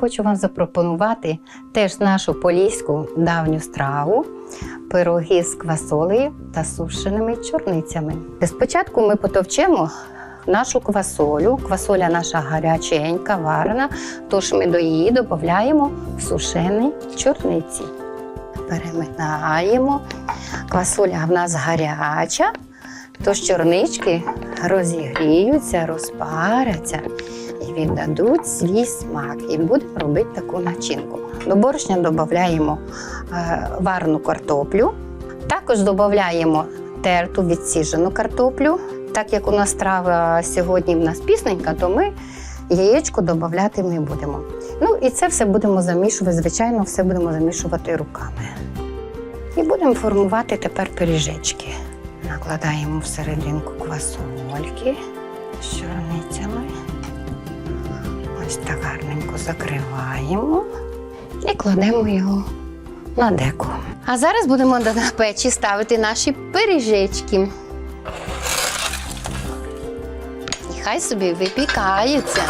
хочу вам запропонувати теж нашу поліську давню страву пироги з квасолею та сушеними чорницями. Спочатку ми потовчемо нашу квасолю. Квасоля наша гаряченька, варена, тож ми до її додаємо сушені чорниці. Переминаємо. Квасоля в нас гаряча, тож чорнички розігріються, розпаряться і віддадуть свій смак. І будемо робити таку начинку. До борошня додаємо е, варену картоплю. Також додаємо терту відсіжену картоплю. Так як у нас страва сьогодні в нас пісненька, то ми яєчко додати не будемо. Ну і це все будемо замішувати, звичайно, все будемо замішувати руками. І будемо формувати тепер пиріжечки. Накладаємо всерединку квасольки з чорницями. Ось так гарненько закриваємо і кладемо його на деко. А зараз будемо на печі ставити наші пиріжечки. І хай собі випікаються.